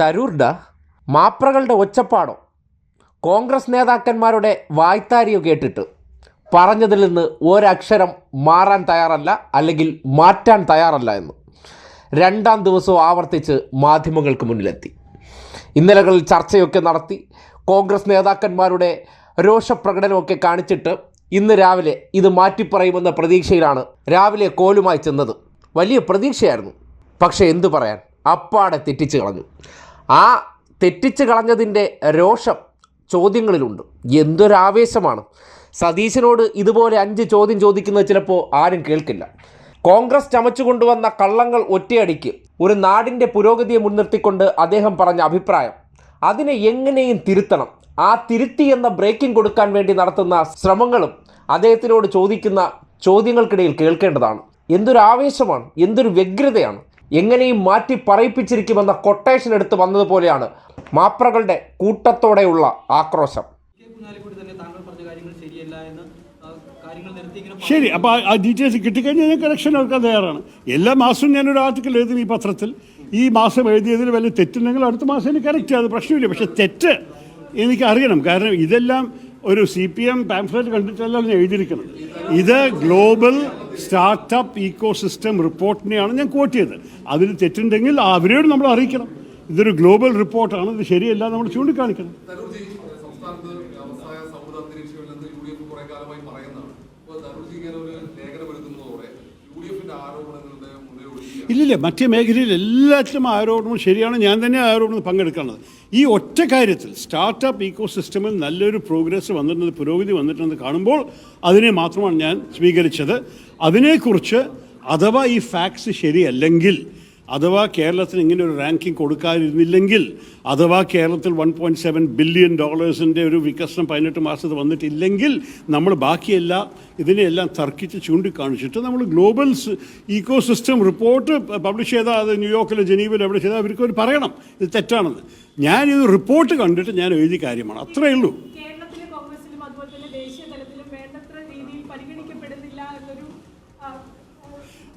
തരൂർഡ മാപ്രകളുടെ ഒച്ചപ്പാടോ? കോൺഗ്രസ് നേതാക്കന്മാരുടെ വായ്ത്താരിയോ കേട്ടിട്ട് പറഞ്ഞതിൽ നിന്ന് ഒരക്ഷരം മാറാൻ തയ്യാറല്ല അല്ലെങ്കിൽ മാറ്റാൻ തയ്യാറല്ല എന്ന്. രണ്ടാം ദിവസവും ആവർത്തിച്ച് മാധ്യമങ്ങൾക്ക് മുന്നിലെത്തി. ഇന്നലകളിൽ ചർച്ചയൊക്കെ നടത്തി കോൺഗ്രസ് നേതാക്കന്മാരുടെ രോഷപ്രകടനമൊക്കെ കാണിച്ചിട്ട് ഇന്ന് രാവിലെ ഇത് മാറ്റിപ്പറയുമെന്ന പ്രതീക്ഷയിലാണ് രാവിലെ കോലുമായി ചെന്നത്. വലിയ പ്രതീക്ഷയായിരുന്നു. പക്ഷേ എന്തു പറയാൻ? അപ്പാടെ തെറ്റിച്ച് കളഞ്ഞു. ആ തെറ്റിച്ച് കളഞ്ഞതിന്റെ രോഷം ചോദ്യങ്ങളിലുണ്ട്. എന്തൊരാവേശമാണ്. സതീശനോട് ഇതുപോലെ അഞ്ച് ചോദ്യം ചോദിക്കുന്നത് ചിലപ്പോൾ ആരും കേൾക്കില്ല. കോൺഗ്രസ് ചമച്ചു കൊണ്ടുവന്ന കള്ളങ്ങൾ ഒറ്റയടിക്ക് ഒരു നാടിന്റെ പുരോഗതിയെ മുൻനിർത്തിക്കൊണ്ട് അദ്ദേഹം പറഞ്ഞ അഭിപ്രായം അതിനെ എങ്ങനെയും തിരുത്തണം. ആ തിരുത്തി എന്ന ബ്രേക്കിംഗ് കൊടുക്കാൻ വേണ്ടി നടത്തുന്ന ശ്രമങ്ങളും അദ്ദേഹത്തിനോട് ചോദിക്കുന്ന ചോദ്യങ്ങൾക്കിടയിൽ കേൾക്കേണ്ടതാണ്. എന്തൊരു ആവേശമാണ് എന്തൊരു വ്യഗ്രതയാണ്. എങ്ങനെയും മാറ്റി പറയിപ്പിച്ചിരിക്കുമെന്ന കൊട്ടേഷൻ എടുത്ത് വന്നതുപോലെയാണ് മാപ്രകളുടെ കൂട്ടത്തോടെയുള്ള ആക്രോശം. ശരി അപ്പോൾ ആ ഡീറ്റെയിൽസ് കിട്ടിക്കഴിഞ്ഞാൽ ഞാൻ കറക്ഷൻ എടുക്കാൻ തയ്യാറാണ്. എല്ലാ മാസവും ഞാനൊരു ആർട്ടിക്കൽ എഴുതി ഈ പത്രത്തിൽ. ഈ മാസം എഴുതിയതിൽ വലിയ തെറ്റുണ്ടെങ്കിൽ അടുത്ത മാസം എനിക്ക് കറക്റ്റ് അത് പ്രശ്നമില്ല. പക്ഷെ തെറ്റ് എനിക്ക് അറിയണം. കാരണം ഇതെല്ലാം ഒരു സി പി എം പാംഫ്ലെറ്റ് കണ്ടിട്ടല്ല ഞാൻ എഴുതിയിരിക്കുന്നത്. ഇത് ഗ്ലോബൽ സ്റ്റാർട്ടപ്പ് ഈക്കോ സിസ്റ്റം റിപ്പോർട്ടിനെയാണ് ഞാൻ കോട്ട് ചെയ്തത്. അതിൽ തെറ്റുണ്ടെങ്കിൽ അവരോട് നമ്മൾ അറിയിക്കണം. ഇതൊരു ഗ്ലോബൽ റിപ്പോർട്ടാണ് ഇത് ശരിയല്ല നമ്മൾ ചൂണ്ടിക്കാണിക്കണം. ഇല്ലില്ല മറ്റേ മേഖലയിൽ എല്ലാത്തിലും ആരോപണവും ശരിയാണ്. ഞാൻ തന്നെ ആരോപണം പങ്കെടുക്കുന്നത് ഈ ഒറ്റ കാര്യത്തിൽ സ്റ്റാർട്ടപ്പ് ഈക്കോ സിസ്റ്റമിൽ നല്ലൊരു പ്രോഗ്രസ് വന്നിട്ടുണ്ട് പുരോഗതി വന്നിട്ടുണ്ടെന്ന് കാണുമ്പോൾ അതിനെ മാത്രമാണ് ഞാൻ സ്വീകരിച്ചത്. അതിനെക്കുറിച്ച് അഥവാ ഈ ഫാക്ട്സ് ശരിയല്ലെങ്കിൽ അഥവാ കേരളത്തിന് ഇങ്ങനെ ഒരു റാങ്കിങ് കൊടുക്കാതിരുന്നില്ലെങ്കിൽ അഥവാ കേരളത്തിൽ വൺ പോയിന്റ് സെവൻ ബില്യൺ ഡോളേഴ്സിന്റെ ഒരു വികസനം പതിനെട്ട് മാസത്തിൽ വന്നിട്ടില്ലെങ്കിൽ നമ്മൾ ബാക്കിയെല്ലാം ഇതിനെയെല്ലാം തർക്കിച്ച് ചൂണ്ടിക്കാണിച്ചിട്ട് നമ്മൾ global ecosystem report publish ചെയ്താൽ അത് ന്യൂയോർക്കിലോ ജനീവിലോ എവിടെ ചെയ്താൽ അവർക്ക് അവർ പറയണം. ഇത് തെറ്റാണെന്ന്. ഞാനിത് റിപ്പോർട്ട് കണ്ടിട്ട് ഞാൻ എഴുതിയ കാര്യമാണ്. അത്രയേ ഉള്ളൂ കേരളത്തിലെ കോൺഗ്രസിലും അതുപോലെ തന്നെ ദേശീയ തലത്തിലും വേണ്ടത്ര രീതിയിൽ പരിഗണിക്കപ്പെടുന്നില്ല എന്നൊരു ആ, നിങ്ങ- നിങ്ങ- എനിക്ക് പ-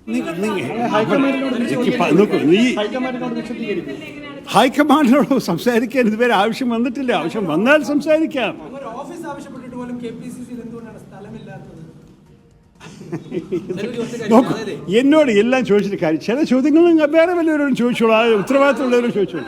നോക്കൂ, നീ ഹൈക്കമാൻഡിനോട് സംസാരിക്കാൻ ഇതുവരെ ആവശ്യം വന്നിട്ടില്ല. ആവശ്യം വന്നാൽ സംസാരിക്കാം. നോക്കൂ എന്നോട് എല്ലാം ചോദിച്ചിട്ട് കാര്യം ചില ചോദ്യങ്ങൾ നിങ്ങൾ വേറെ വല്ലവരോടും ചോദിച്ചോളൂ. ഉത്തരവാദിത്തമുള്ളവരോട് ഉത്തരവാദിത്തമുള്ളവരും ചോദിച്ചോളൂ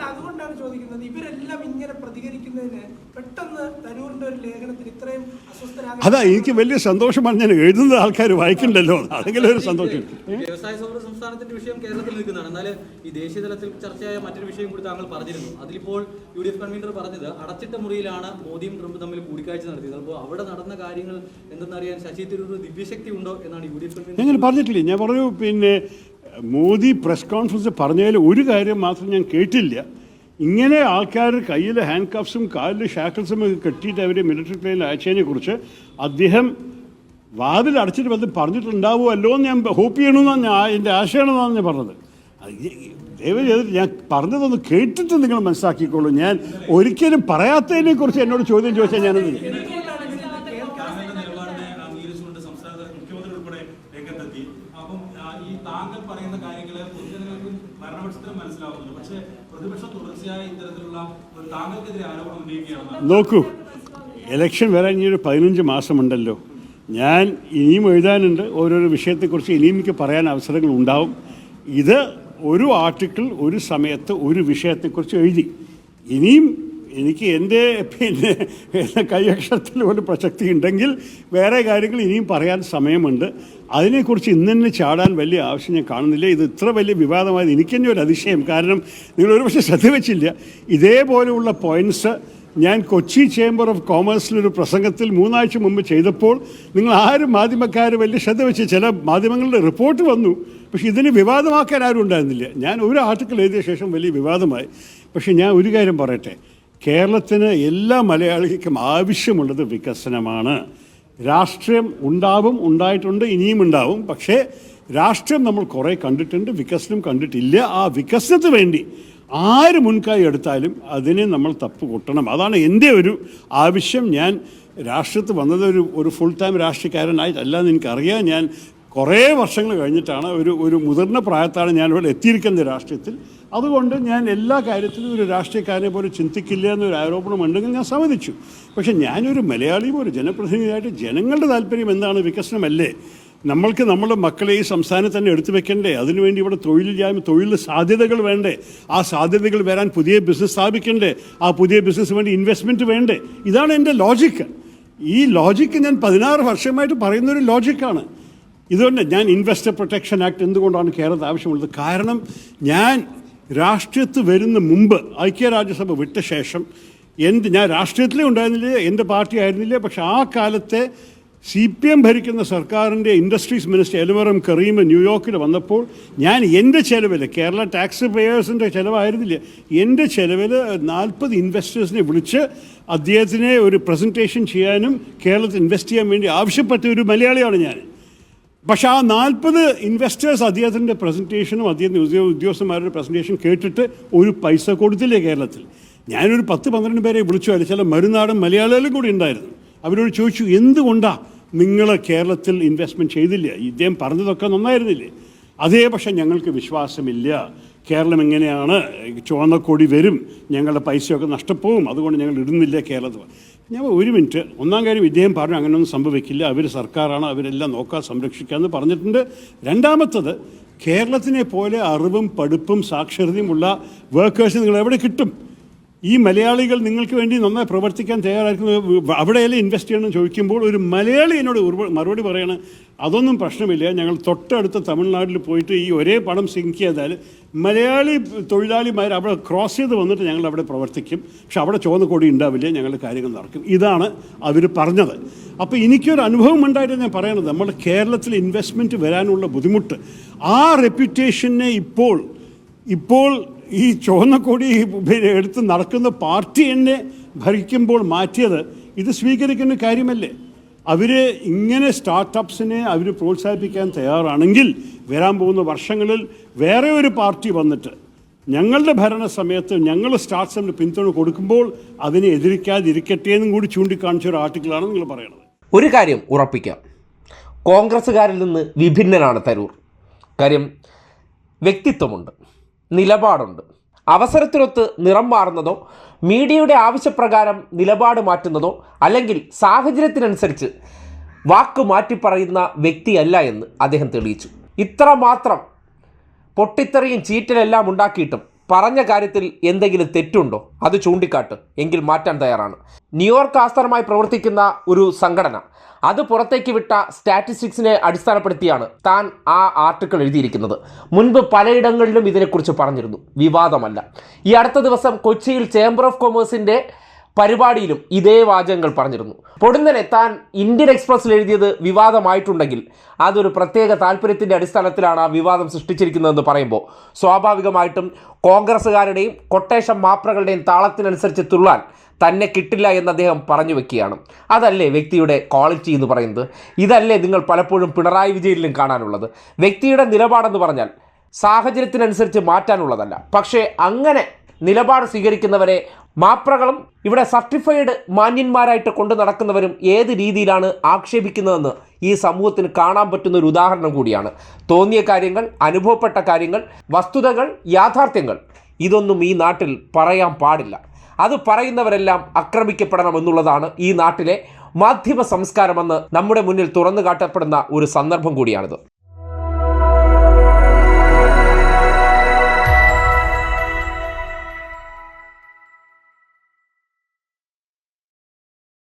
അതാ എനിക്ക് വലിയ സന്തോഷമാണ് ഞാൻ എഴുതുന്ന ആൾക്കാർ വായിക്കണ്ടല്ലോ. അതെങ്കിലും ഒരു സന്തോഷം. വ്യവസായ സൗഹൃദ സംസ്ഥാനത്തിന്റെ വിഷയം കേരളത്തിൽ നിൽക്കുന്നതാണ്. എന്നാൽ ഈ ദേശീയ തലത്തിൽ ചർച്ചയായ മറ്റൊരു വിഷയം കൂടി താങ്കൾ പറഞ്ഞിരുന്നു. അതിലിപ്പോൾ യു ഡി എഫ് കൺവീനർ പറഞ്ഞത് അടച്ചിട്ട മുറിയിലാണ് മോദിയും ട്രംപ് തമ്മിൽ കൂടിക്കാഴ്ച നടത്തിയത്. അപ്പോൾ അവിടെ നടന്ന കാര്യങ്ങൾ എന്തെന്നറിയാൻ ശശി തരൂർ ദിവ്യശക്തി ഉണ്ടോ എന്നാണ് യു ഡി എഫ് കൺവീനർ ഞാൻ പറഞ്ഞിട്ടില്ലേ? ഞാൻ പറഞ്ഞു പിന്നെ മോദി പ്രസ് കോൺഫറൻസ് പറഞ്ഞതിൽ ഒരു കാര്യം മാത്രം ഞാൻ കേട്ടില്ല. ഇങ്ങനെ ആൾക്കാർ കയ്യിൽ ഹാൻഡ് കഫ്സും കാലിൽ ഷാക്കിൾസും ഒക്കെ കെട്ടിയിട്ട് അവരെ മിലിറ്ററി ട്രെയിനിൽ അയച്ചതിനെ കുറിച്ച് അദ്ദേഹം വാതിൽ അടച്ചിട്ട് വന്ന് പറഞ്ഞിട്ടുണ്ടാവുമല്ലോ എന്ന് ഞാൻ ഹോപ്പ് ചെയ്യണമെന്നാണ് ഞാൻ എന്റെ ആശയമാണെന്നാണ് ഞാൻ പറഞ്ഞത്. ദയവ് ചെയ്തിട്ട് ഞാൻ പറഞ്ഞതൊന്ന് കേട്ടിട്ട് നിങ്ങൾ മനസ്സിലാക്കിക്കോളൂ. ഞാൻ ഒരിക്കലും പറയാത്തതിനെ കുറിച്ച് എന്നോട് ചോദ്യം ചോദിച്ചാൽ ഞാനത് ഈ താങ്കൾ പറയുന്ന കാര്യങ്ങൾ ഭരണപക്ഷത്തിനും മനസ്സിലാവുന്നുണ്ട്. പക്ഷേ പ്രതിപക്ഷം തുടർച്ചയായി ഇത്തരത്തിലുള്ള ഒരു താങ്കൾക്കെതിരെ ആരോപണം ഉന്നയിക്കുകയാണ് നോക്കൂ ഇലക്ഷൻ വരാൻ ഇനി ഒരു പതിനഞ്ച് മാസമുണ്ടല്ലോ. ഞാൻ ഇനിയും എഴുതാനുണ്ട് ഓരോരോ വിഷയത്തെക്കുറിച്ച് ഇനിയും എനിക്ക് പറയാൻ അവസരങ്ങൾ ഉണ്ടാവും. ഇത് ഒരു ആർട്ടിക്കിൾ ഒരു സമയത്ത് ഒരു വിഷയത്തെക്കുറിച്ച് എഴുതി. ഇനിയും എനിക്ക് എന്റെ പിന്നെ കൈയക്ഷരത്തിൽ ഒരു പ്രസക്തി ഉണ്ടെങ്കിൽ വേറെ കാര്യങ്ങൾ ഇനിയും പറയാൻ സമയമുണ്ട്. അതിനെക്കുറിച്ച് ഇന്ന് തന്നെ ചാടാൻ വലിയ ആവശ്യം ഞാൻ കാണുന്നില്ല. ഇത് ഇത്ര വലിയ വിവാദമായത് എനിക്ക് തന്നെ ഒരു അതിശയം. കാരണം നിങ്ങൾ ഒരുപക്ഷെ ശ്രദ്ധ വെച്ചില്ല. ഇതേപോലെയുള്ള പോയിന്റ്സ് ഞാൻ കൊച്ചി ചേംബർ ഓഫ് കോമേഴ്സിലൊരു പ്രസംഗത്തിൽ മൂന്നാഴ്ച മുമ്പ് ചെയ്തപ്പോൾ നിങ്ങൾ ആരും മാധ്യമക്കാർ വലിയ ശ്രദ്ധ വെച്ച് ചില മാധ്യമങ്ങളുടെ റിപ്പോർട്ട് വന്നു. പക്ഷേ ഇതിന് വിവാദമാക്കാൻ ആരും ഉണ്ടായിരുന്നില്ല. ഞാൻ ഒരു ആർട്ടിക്കിൾ എഴുതിയ ശേഷം വലിയ വിവാദമായി. പക്ഷേ ഞാൻ ഒരു കാര്യം പറയട്ടെ. കേരളത്തിന് എല്ലാ മലയാളിക്കും ആവശ്യമുള്ളത് വികസനമാണ്. രാഷ്ട്രീയം ഉണ്ടാവും ഉണ്ടായിട്ടുണ്ട് ഇനിയും ഉണ്ടാവും. പക്ഷേ രാഷ്ട്രീയം നമ്മൾ കുറേ കണ്ടിട്ടുണ്ട് വികസനം കണ്ടിട്ടില്ല. ആ വികസനത്തിന് വേണ്ടി ആര് മുൻകൈ എടുത്താലും അതിനെ നമ്മൾ തപ്പ് കൊട്ടണം. അതാണ് എന്റെ ഒരു ആവശ്യം. ഞാൻ രാഷ്ട്രീയത്തിൽ വന്നത് ഒരു ഒരു ഫുൾ ടൈം രാഷ്ട്രീയക്കാരനായിട്ടല്ല എന്ന് എനിക്കറിയാം ഞാൻ കുറേ വർഷങ്ങൾ കഴിഞ്ഞിട്ടാണ് ഒരു ഒരു മുതിർന്ന പ്രായത്താണ് ഞാനിവിടെ എത്തിയിരിക്കുന്നത് രാഷ്ട്രീയത്തിൽ. അതുകൊണ്ട് ഞാൻ എല്ലാ കാര്യത്തിലും ഒരു രാഷ്ട്രീയക്കാരനെ പോലെ ചിന്തിക്കില്ല എന്നൊരു ആരോപണം ഉണ്ടെങ്കിൽ ഞാൻ സമ്മതിച്ചു. പക്ഷേ ഞാനൊരു മലയാളിയും ഒരു ജനപ്രതിനിധിയായിട്ട് ജനങ്ങളുടെ താല്പര്യം എന്താണ് വികസനമല്ലേ? നമ്മൾക്ക് നമ്മുടെ മക്കളെ ഈ സംസ്ഥാനത്ത് തന്നെ എടുത്തു വെക്കണ്ടേ? അതിനുവേണ്ടി ഇവിടെ തൊഴിലില്ലായ്മ തൊഴിൽ സാധ്യതകൾ വേണ്ടേ? ആ സാധ്യതകൾ വരാൻ പുതിയ ബിസിനസ് സ്ഥാപിക്കണ്ടേ? ആ പുതിയ ബിസിനസ് വേണ്ടി ഇൻവെസ്റ്റ്മെന്റ് വേണ്ടേ? ഇതാണ് എന്റെ ലോജിക്ക് ഈ ലോജിക്ക് ഞാൻ പതിനാറ് വർഷമായിട്ട് പറയുന്നൊരു ലോജിക്കാണ് ഇതുകൊണ്ട് ഞാൻ ഇൻവെസ്റ്റർ പ്രൊട്ടക്ഷൻ ആക്ട് എന്തുകൊണ്ടാണ് കേരളത്തിൽ ആവശ്യമുള്ളത്? കാരണം ഞാൻ രാഷ്ട്രീയത്തിൽ വരുന്ന മുമ്പ് ഐക്യരാജ്യസഭ വിട്ട ശേഷം എന്ത് ഞാൻ രാഷ്ട്രീയത്തിലേ ഉണ്ടായിരുന്നില്ല എന്റെ പാർട്ടി ആയിരുന്നില്ല പക്ഷെ ആ കാലത്തെ സി പി എം ഭരിക്കുന്ന സർക്കാരിന്റെ ഇൻഡസ്ട്രീസ് മിനിസ്റ്റർ എലവറം കറീം ന്യൂയോർക്കിൽ വന്നപ്പോൾ ഞാൻ എന്റെ ചിലവിൽ കേരള ടാക്സ് പേയേഴ്സിന്റെ ചിലവായിരുന്നില്ല എന്റെ ചിലവിൽ നാൽപ്പത് ഇൻവെസ്റ്റേഴ്സിനെ വിളിച്ച് അദ്ദേഹത്തിനെ ഒരു പ്രസന്റേഷൻ ചെയ്യാനും കേരളത്തിൽ ഇൻവെസ്റ്റ് ചെയ്യാൻ വേണ്ടി ആവശ്യപ്പെട്ട ഒരു മലയാളിയാണ് ഞാൻ. പക്ഷേ ആ നാൽപ്പത് ഇൻവെസ്റ്റേഴ്സ് അദ്ദേഹത്തിന്റെ പ്രസന്റേഷനും അദ്ദേഹത്തിന്റെ ഉദ്യോഗ ഉദ്യോഗസ്ഥന്മാരുടെ പ്രസന്റേഷൻ കേട്ടിട്ട് ഒരു പൈസ കൊടുത്തില്ലേ കേരളത്തിൽ? ഞാനൊരു പത്ത് പന്ത്രണ്ട് പേരെ വിളിച്ചു അല്ല ചില മരുന്നാടൻ മലയാളികളും കൂടി ഉണ്ടായിരുന്നു. അവരോട് ചോദിച്ചു എന്തുകൊണ്ടാണ് നിങ്ങൾ കേരളത്തിൽ ഇൻവെസ്റ്റ്മെന്റ് ചെയ്തില്ല? ഇദ്ദേഹം പറഞ്ഞതൊക്കെ നന്നായിരുന്നില്ലേ? അതേ പക്ഷേ ഞങ്ങൾക്ക് വിശ്വാസമില്ല. കേരളം എങ്ങനെയാണ് ചുവന്ന കൊടി വരും ഞങ്ങളുടെ പൈസയൊക്കെ നഷ്ടപ്പോവും അതുകൊണ്ട് ഞങ്ങൾ ഇടുന്നില്ല കേരളത്തിൽ. ഞാൻ ഒരു മിനിറ്റ് ഒന്നാം കാര്യം ഇദ്ദേഹം പറഞ്ഞു അങ്ങനെയൊന്നും സംഭവിക്കില്ല അവർ സർക്കാരാണ് അവരെല്ലാം നോക്കാൻ സംരക്ഷിക്കാമെന്ന് പറഞ്ഞിട്ടുണ്ട്. രണ്ടാമത്തത് കേരളത്തിനെ പോലെ അറിവും പഠിപ്പും സാക്ഷരതയുമുള്ള വർക്കേഴ്സ് നിങ്ങൾ എവിടെ കിട്ടും? ഈ മലയാളികൾ നിങ്ങൾക്ക് വേണ്ടി നന്നായി പ്രവർത്തിക്കാൻ തയ്യാറായിരിക്കുന്നത് അവിടെയല്ലേ ഇൻവെസ്റ്റ് ചെയ്യണം ചോദിക്കുമ്പോൾ ഒരു മലയാളി എന്നോട് മറുപടി പറയണം അതൊന്നും പ്രശ്നമില്ല. ഞങ്ങൾ തൊട്ടടുത്ത തമിഴ്നാട്ടിൽ പോയിട്ട് ഈ ഒരേ പണം സിങ്ക് ചെയ്താൽ മലയാളി തൊഴിലാളിമാർ അവിടെ ക്രോസ് ചെയ്ത് വന്നിട്ട് ഞങ്ങൾ അവിടെ പ്രവർത്തിക്കും. പക്ഷെ അവിടെ ചുവന്ന കൊടി ഉണ്ടാവില്ല. ഞങ്ങൾ കാര്യങ്ങൾ നടക്കും. ഇതാണ് അവർ പറഞ്ഞത്. അപ്പോൾ എനിക്കൊരു അനുഭവം ഉണ്ടായിട്ട് ഞാൻ പറയണത് നമ്മൾ കേരളത്തിൽ ഇൻവെസ്റ്റ്മെന്റ് വരാനുള്ള ബുദ്ധിമുട്ട് ആ റെപ്യൂട്ടേഷനെ ഇപ്പോൾ ഇപ്പോൾ ഈ ചുവന്ന കൊടി എടുത്ത് നടക്കുന്ന പാർട്ടി എന്നെ ഭരിക്കുമ്പോൾ മാറ്റിയത്. ഇത് സ്വീകരിക്കുന്ന കാര്യമല്ലേ? അവർ ഇങ്ങനെ സ്റ്റാർട്ടപ്സിനെ അവർ പ്രോത്സാഹിപ്പിക്കാൻ തയ്യാറാണെങ്കിൽ വരാൻ പോകുന്ന വർഷങ്ങളിൽ വേറെ ഒരു പാർട്ടി വന്നിട്ട് ഞങ്ങളുടെ ഭരണ സമയത്ത് ഞങ്ങൾ സ്റ്റാർട്ട്സിന് പിന്തുണ കൊടുക്കുമ്പോൾ അതിനെ എതിരിക്കാതിരിക്കട്ടെ എന്നും കൂടി ചൂണ്ടിക്കാണിച്ച ഒരു ആർട്ടിക്കിളാണ് നിങ്ങൾ പറയുന്നത് ഒരു കാര്യം ഉറപ്പിക്കാം. കോൺഗ്രസ്സുകാരിൽ നിന്ന് വിഭിന്നനാണ് തരൂർ. കാര്യം വ്യക്തിത്വമുണ്ട്. നിലപാടുണ്ട്. അവസരത്തിനൊത്ത് നിറം മാറുന്നതോ മീഡിയയുടെ ആവശ്യപ്രകാരം നിലപാട് മാറ്റുന്നതോ അല്ലെങ്കിൽ സാഹചര്യത്തിനനുസരിച്ച് വാക്ക് മാറ്റി പറയുന്ന വ്യക്തിയല്ല എന്ന് അദ്ദേഹം തെളിയിച്ചു. ഇത്രമാത്രം പൊട്ടിത്തെറിയും ചീറ്റലെല്ലാം ഉണ്ടാക്കിയിട്ടും പറഞ്ഞ കാര്യത്തിൽ എന്തെങ്കിലും തെറ്റുണ്ടോ? അത് ചൂണ്ടിക്കാട്ട്. എങ്കിൽ മാറ്റാൻ തയ്യാറാണ്. ന്യൂയോർക്ക് ആസ്ഥാനമായി പ്രവർത്തിക്കുന്ന ഒരു സംഘടന അത് പുറത്തേക്ക് വിട്ട സ്റ്റാറ്റിസ്റ്റിക്സിനെ അടിസ്ഥാനപ്പെടുത്തിയാണ് താൻ ആ ആർട്ടിക്കിൾ എഴുതിയിരിക്കുന്നത്. മുൻപ് പലയിടങ്ങളിലും ഇതിനെക്കുറിച്ച് പറഞ്ഞിരുന്നു. വിവാദമല്ല. ഈ അടുത്ത ദിവസം കൊച്ചിയിൽ ചേംബർ ഓഫ് കൊമേഴ്സിന്റെ പരിപാടിയിലും ഇതേ വാചകങ്ങൾ പറഞ്ഞിരുന്നു. പൊടുന്നനെ താൻ ഇന്ത്യൻ എക്സ്പ്രസ്സിൽ എഴുതിയത് വിവാദമായിട്ടുണ്ടെങ്കിൽ അതൊരു പ്രത്യേക താല്പര്യത്തിന്റെ അടിസ്ഥാനത്തിലാണ് ആ വിവാദം സൃഷ്ടിച്ചിരിക്കുന്നതെന്ന് പറയുമ്പോൾ. സ്വാഭാവികമായിട്ടും കോൺഗ്രസ്സുകാരുടെയും കൊട്ടേഷൻ മാപ്രകളുടെയും താളത്തിനനുസരിച്ച് തുള്ളാൻ തന്നെ കിട്ടില്ല എന്ന് അദ്ദേഹം പറഞ്ഞു വെക്കുകയാണ്. അതല്ലേ വ്യക്തിയുടെ ക്വാളിറ്റി എന്ന് പറയുന്നത്? ഇതല്ലേ നിങ്ങൾ പലപ്പോഴും പിണറായി വിജയനിലും കാണാനുള്ളത്? വ്യക്തിയുടെ നിലപാടെന്ന് പറഞ്ഞാൽ സാഹചര്യത്തിനനുസരിച്ച് മാറ്റാനുള്ളതല്ല. പക്ഷേ അങ്ങനെ നിലപാട് സ്വീകരിക്കുന്നവരെ മാപ്രകളും ഇവിടെ സർട്ടിഫൈഡ് മാന്യന്മാരായിട്ട് കൊണ്ടു നടക്കുന്നവരും ഏത് രീതിയിലാണ് ആക്ഷേപിക്കുന്നതെന്ന് ഈ സമൂഹത്തിന് കാണാൻ പറ്റുന്ന ഒരു ഉദാഹരണം കൂടിയാണ്. തോന്നിയ കാര്യങ്ങൾ അനുഭവപ്പെട്ട കാര്യങ്ങൾ വസ്തുതകൾ യാഥാർത്ഥ്യങ്ങൾ. ഇതൊന്നും ഈ നാട്ടിൽ പറയാൻ പാടില്ല. അത് പറയുന്നവരെല്ലാം ആക്രമിക്കപ്പെടണം എന്നുള്ളതാണ് ഈ നാട്ടിലെ മാധ്യമ സംസ്കാരമെന്ന് നമ്മുടെ മുന്നിൽ തുറന്നു കാട്ടപ്പെടുന്ന ഒരു സന്ദർഭം കൂടിയാണിത്.